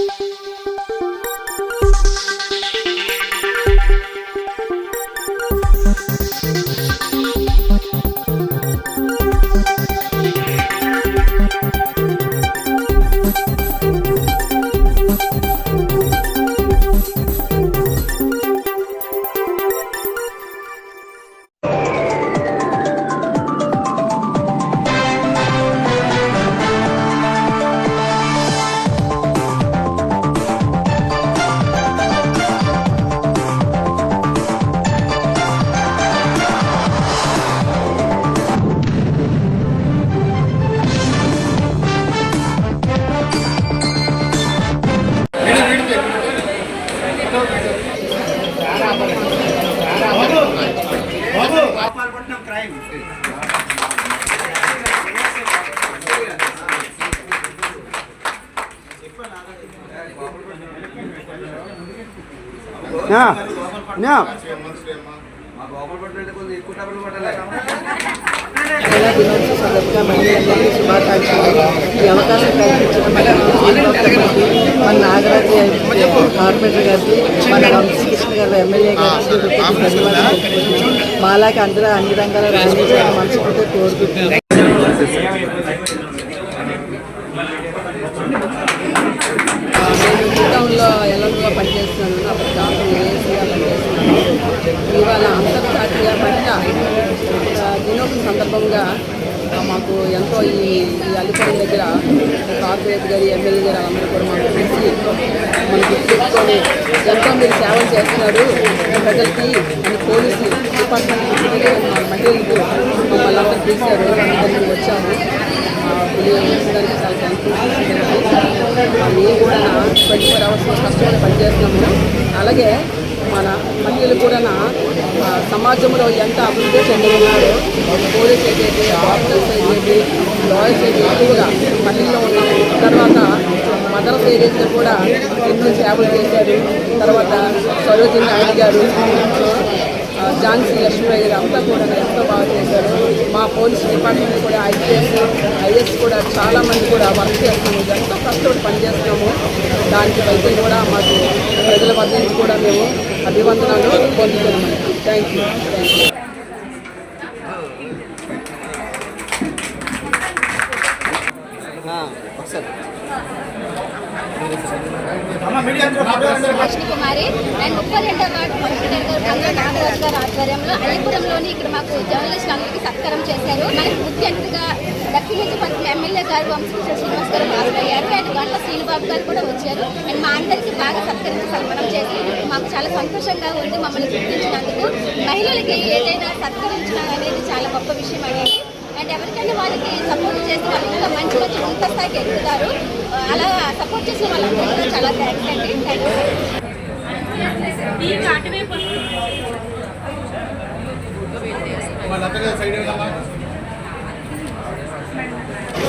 నా మహిళా దినోత్సవ సందర్భంగా మహిళలందరికీ శుభాకాంక్షలు ఈ అవకాశం కల్పించిన మన నాగరాజు కార్పొరేటర్ గారికి మన వంశకృష్ణ గారు ఎమ్మెల్యే గారికి ధన్యవాదాలు అందరూ అన్ని రంగాల రాణించాలని కోరుకుంటున్నాను అంతర్జాతీయ మహిళా దినోత్సవం సందర్భంగా మాకు ఎంతో ఈ ఈ అల్లిపురం దగ్గర కార్పొరేట్ గారి ఎమ్మెల్యే గారు అందరూ కూడా మాకు తెలిసి మనకి గుర్తుపెట్టుకొని ఎంతో మీరు సేవలు చేస్తున్నారు. ప్రజలకి మన పోలీసు డిపార్ట్మెంట్ మహిళలకు మమ్మల్ని అందరూ పిలిచారు. అందరికీ వచ్చాము ఆ, వినియోగించడానికి చాలా థ్యాంక్స్ మేము కూడా ట్వంటీ ఫోర్ అవర్స్ కష్టపడి పనిచేస్తున్నాము. అలాగే మన మహిళలు కూడా సమాజంలో ఎంత అభివృద్ధి చెంది ఉన్నారో పోలీస్ అయితే డాక్టర్స్ ఏదైతే లాయర్స్ అయితే ఎక్కువగా మహిళల్లో ఉన్నాము తర్వాత మదర్స్ ఏదైతే కూడా ఎన్నో సేవలు చేశారు. తర్వాత సరోజిని నాయుడు గారు ఝాన్సీ లక్ష్మీబాయి గారు అంతా కూడా ఎంతో బాగా చేశారు. మా పోలీస్ డిపార్ట్మెంట్ కూడా ఐపీఎస్ ఐఎస్ కూడా చాలామంది కూడా వర్క్ చేస్తున్నాము ఎంతో కష్టపడి పనిచేస్తున్నాము. దానికి వైద్యం కూడా మాకు వద్ద నుంచి కూడా మేము అభివందనాలు పొందుతున్నాము థ్యాంక్ యూ థ్యాంక్ యూ ఒకసారి లక్ష్మీ కుమారి అండ్ ముప్పై రెండవ వార్డు కౌన్సిలర్ గారు కంగా నాగరాజు గారి ఆధ్వర్యంలో అల్లిపురంలోని ఇక్కడ మాకు జర్నలిస్ట్ అందరికీ సత్కారం చేశారు మనకి ముఖ్య దక్షిణ నుంచి పట్ల ఎమ్మెల్యే గారు వంశకృష్ణ శ్రీనివాస్ గారు హాజరయ్యారు అండ్ గంటల శ్రీనిబాబు గారు కూడా వచ్చారు అండ్ మా అందరికీ బాగా సత్కరించి సన్మానం చేసి మాకు చాలా సంతోషంగా ఉంది మమ్మల్ని గుర్తించినందుకు మహిళలకి ఏదైనా సత్కరించడం అనేది చాలా గొప్ప విషయం అనేది అండ్ ఎవరికైనా వాళ్ళకి సపోర్ట్ చేసి వాళ్ళు ఇంకా మంచి మంచి ఉన్నత స్థాయికి ఎక్కుతారు అలా సపోర్ట్ చేసిన వాళ్ళందరికీ కూడా చాలా థ్యాంక్స్ అండి. థ్యాంక్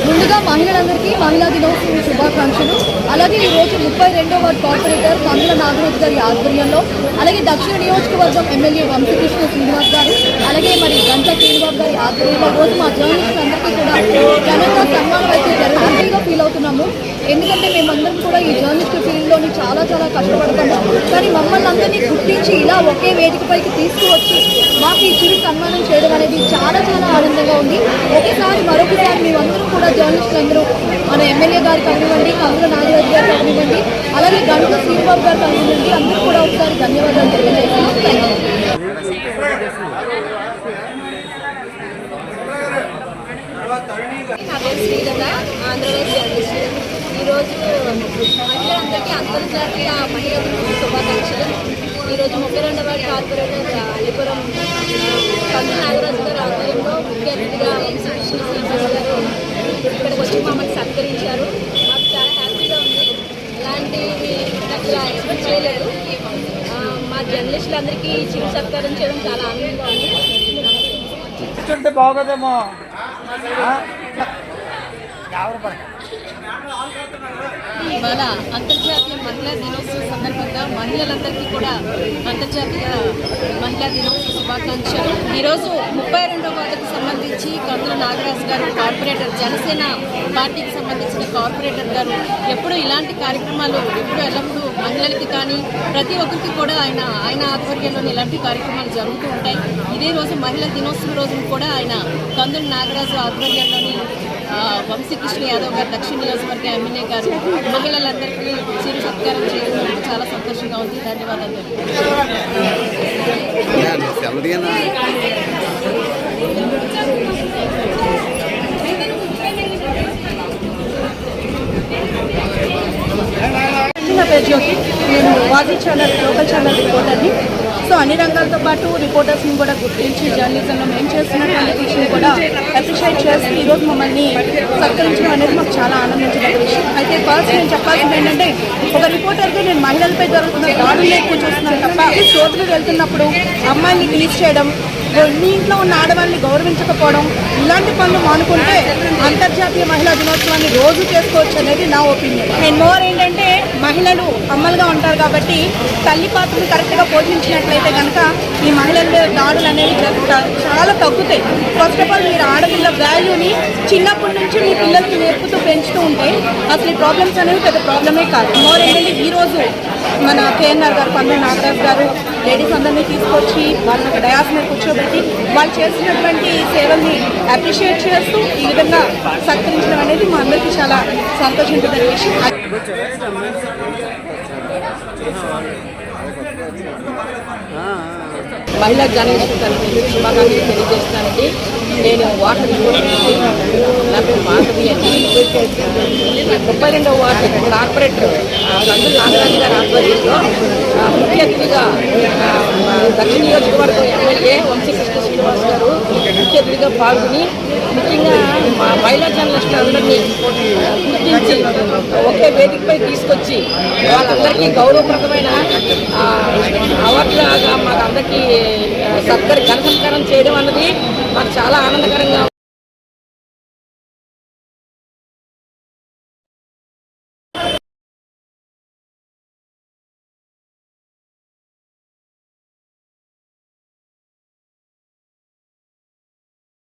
ముందుగా మహిళలందరికీ మహిళా దినోత్సవ శుభాకాంక్షలు. అలాగే ఈ రోజు ముప్పై రెండవ కార్పొరేటర్ కందుల నాగరాజు గారి ఆధ్వర్యంలో అలాగే దక్షిణ నియోజకవర్గం ఎమ్మెల్యే వంశకృష్ణ శ్రీనివాస్ గారు అలాగే మరి గంట శ్రీనివాస్ గారి ఆధ్వర్యంలో రోజు మా జర్నలిస్టులందరికీ కూడా ఘనంగా సన్మానం అయితే జరగ ఫీల్ అవుతున్నాము. ఎందుకంటే మేమందరం కూడా ఈ జర్నలిస్ట్ ఫీల్డ్లోని చాలా చాలా కష్టపడుతున్నాం కానీ మమ్మల్ని అందరినీ గుర్తించి ఇలా ఒకే వేదికపైకి తీసుకువచ్చి మాకు ఈ చిరు సన్మానం చేయడం అనేది చాలా చాలా ఆనందంగా ఉంది. ఒకేసారి మరొకసారి మేమందరం కూడా జర్నలిస్టులు అందరూ మన ఎమ్మెల్యే గారు కానివ్వండి కందుల నాగరాజు గారు కానివ్వండి అలాగే గంట శ్రీబాబు గారు కానివ్వండి అందరూ కూడా ఒకసారి ధన్యవాదాలు తెలియజేస్తున్నాం. ఆంధ్రప్రదేశ్ జర్నలిస్ట్. ఈరోజు మహిళలందరికీ అంతర్జాతీయ మహిళా శుభాకాంక్షలు. ఈరోజు ముప్పై రెండవ కార్పొరేటర్ అల్లిపురం కందు నాగరాజు గారు ఆధ్వర్యంలో ముఖ్య అతిథిగా వంశకృష్ణ శ్రీనివాస్ గారు ఇక్కడికి వచ్చి మమ్మల్ని సత్కరించారు మాకు చాలా హ్యాపీగా ఉంది ఇలాంటివి అసలు ఎక్స్పెక్ట్ చేయలేదు ఆ, మా జర్నలిస్టులందరికీ చిరు సత్కారం చేయడం చాలా ఆనందంగా ఉంది. బాగోదేమో. ఇవాళ అంతర్జాతీయ మహిళా దినోత్సవం సందర్భంగా మహిళలందరికీ కూడా అంతర్జాతీయ మహిళా దినోత్సవ శుభాకాంక్షలు. ఈరోజు ముప్పై రెండవ వార్డుకు సంబంధించి కందుల నాగరాజు గారు కార్పొరేటర్ జనసేన పార్టీకి సంబంధించిన కార్పొరేటర్ గారు. ఎప్పుడు ఇలాంటి కార్యక్రమాలు ఎప్పుడు ఎల్లప్పుడూ మహిళలకి కానీ ప్రతి ఒక్కరికి కూడా ఆయన ఆయన ఆధ్వర్యంలో ఇలాంటి కార్యక్రమాలు జరుగుతూ ఉంటాయి. ఇదే రోజు మహిళా దినోత్సవం రోజున కూడా ఆయన కందుల నాగరాజు ఆధ్వర్యంలోని వంశీకృష్ణ యాదవ్ గారు దక్షిణ నియోజకవర్గ ఎమ్మెల్యే గారు మహిళలందరికీ చిరు సత్కారం చేయడం చాలా సంతోషంగా ఉంది. ధన్యవాదాలు. నా పేరు జ్యోతి నేను వాజీ ఛానల్ లోకల్ ఛానల్ రిపోర్టర్ని సో అన్ని రంగాలతో పాటు రిపోర్టర్స్ని కూడా గుర్తించి జర్నలిజంలో మేము చేస్తున్నటువంటి కూడా అప్రిషియేట్ చేసి ఈరోజు మమ్మల్ని సత్కరించడం అనేది మాకు చాలా ఆనందించదగ్గ విషయం. అయితే ఫస్ట్ నేను చెప్పాల్సింది ఏంటంటే ఒక రిపోర్టర్గా నేను మహిళలపై జరుగుతున్న దాడులు ఎక్కువ చూస్తున్నాను తప్ప రోడ్లు వెళ్తున్నప్పుడు అమ్మాయిని టీజ్ చేయడం మీ ఇంట్లో ఉన్న ఆడవాళ్ళని గౌరవించకపోవడం ఇలాంటి పనులు మానుకుంటే అంతర్జాతీయ మహిళా దినోత్సవాన్ని రోజు చేసుకోవచ్చు అనేది నా ఒపీనియన్ నేను మోర్ ఏంటంటే మహిళలు అమ్మలుగా ఉంటారు కాబట్టి తల్లి పాత్రను కరెక్ట్గా పోషించినట్లయితే కనుక ఈ మహిళల దాడులు అనేవి చాలా తగ్గుతాయి. ఫస్ట్ ఆఫ్ ఆల్ మీరు ఆడపిల్ల వాల్యూని చిన్నప్పటి నుంచి మీ పిల్లలకి నేర్పుతూ పెంచుతూ ఉంటే అసలు ఈ ప్రాబ్లమ్స్ అనేవి పెద్ద ప్రాబ్లమే కాదు. మోర్ ఏంటంటే ఈ రోజు మన కేఎన్ఆర్ గారు పండు నాగరాజ్ గారు లేడీస్ అందరినీ తీసుకొచ్చి వాళ్ళని ఒక డయాస్ మీద కూర్చోబెట్టి వాళ్ళు చేసినటువంటి సేవల్ని అప్రిషియేట్ చేస్తూ ఈ విధంగా సత్కరించడం అనేది మా అందరికీ చాలా సంతోషించదగ్గ విషయం. మహిళా జర్నలిస్ట్ తరఫు శుభాకాంక్షలు తెలియజేస్తున్నానండి నేను వాటర్ రిపోర్టర్ నా పేరు మాధవి అండి ముప్పై రెండవ వార్డు కార్పొరేటర్ ఆ, నాగరాజు గారి ఆధ్వర్యంలో ముఖ్య అతిథిగా దక్షిణ నియోజకవర్గం ఎమ్మెల్యే వంశీకృష్ణ శ్రీనివాస్ గారు ముఖ్య అతిథిగా పాల్గొని ముఖ్యంగా మా మహిళా జర్నలిస్టులు అందరినీ గుర్తించి ఒకే వేదికపై తీసుకొచ్చి వాళ్ళందరికీ గౌరవప్రదమైన ఆ, అవార్డులాగా మాకు అందరికీ సత్కరి ఘన సత్కారం చేయడం అన్నది మాకు చాలా ఆనందకరంగా